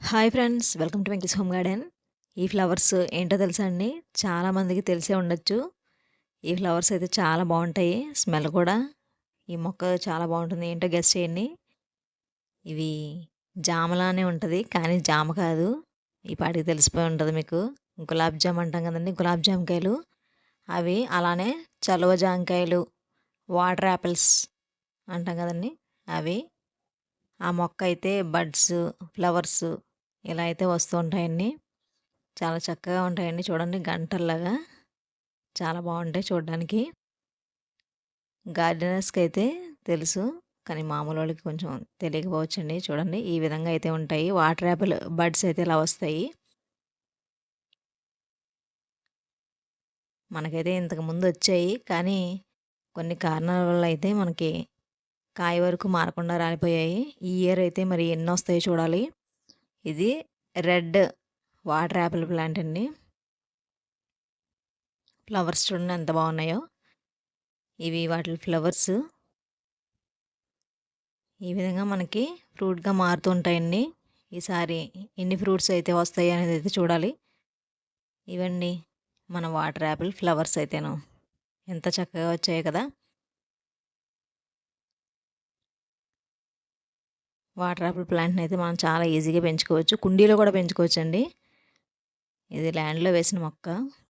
Hi friends welcome to Venky's home garden. ఈ flowers ఏంటో తెలుసా అండి? చాలామందికి తెలిసే ఉండొచ్చు. ఈ ఫ్లవర్స్ అయితే చాలా బాగుంటాయి స్మెల్ కూడా. ఈ మొక్క చాలా బాగుంటుంది ఏంటో గెస్ట్ చేయండి. ఇవి జామలానే ఉంటుంది కానీ జామ కాదు. ఈ పాటికి తెలిసిపోయి ఉంటుంది మీకు. గులాబ్ జామ్ అంటాం కదండి గులాబ్ జామకాయలు. అవి అలానే చలువ జామకాయలు వాటర్ యాపిల్స్ అంటాం కదండి అవి. ఆ మొక్క అయితే బడ్స్ ఫ్లవర్స్ ఇలా అయితే వస్తూ ఉంటాయండి. చాలా చక్కగా ఉంటాయండి చూడండి గంటల్లాగా. చాలా బాగుంటాయి చూడడానికి. గార్డెనర్స్కి అయితే తెలుసు. కానీ మామూలు వాళ్ళకి కొంచెం తెలియకపోవచ్చండి. చూడండి ఈ విధంగా అయితే ఉంటాయి. వాటర్ యాపిల్ బడ్స్ అయితే ఇలా వస్తాయి. మనకైతే ఇంతకు ముందు వచ్చాయి. కానీ కొన్ని కారణాల వల్ల అయితే మనకి కాయ వరకు మారకుండా రాలిపోయాయి. ఈ ఇయర్ అయితే మరి ఎన్ని వస్తాయో చూడాలి. ఇది రెడ్ వాటర్ యాపిల్ ప్లాంట్ అండి ఫ్లవర్స్ చూడండి ఎంత బాగున్నాయో. ఇవి వాటి ఫ్లవర్స్. ఈ విధంగా మనకి ఫ్రూట్గా మారుతూ ఉంటాయండి. ఈసారి ఎన్ని ఫ్రూట్స్ అయితే వస్తాయి అనేది అయితే చూడాలి. ఇవండి మన వాటర్ యాపిల్ ఫ్లవర్స్ అయితేను. ఎంత చక్కగా వచ్చాయి కదా. వాటర్ ఆపిల్ ప్లాంట్ని అయితే మనం చాలా ఈజీగా పెంచుకోవచ్చు. కుండీలో కూడా పెంచుకోవచ్చు అండి ఇది ల్యాండ్లో వేసిన మొక్క.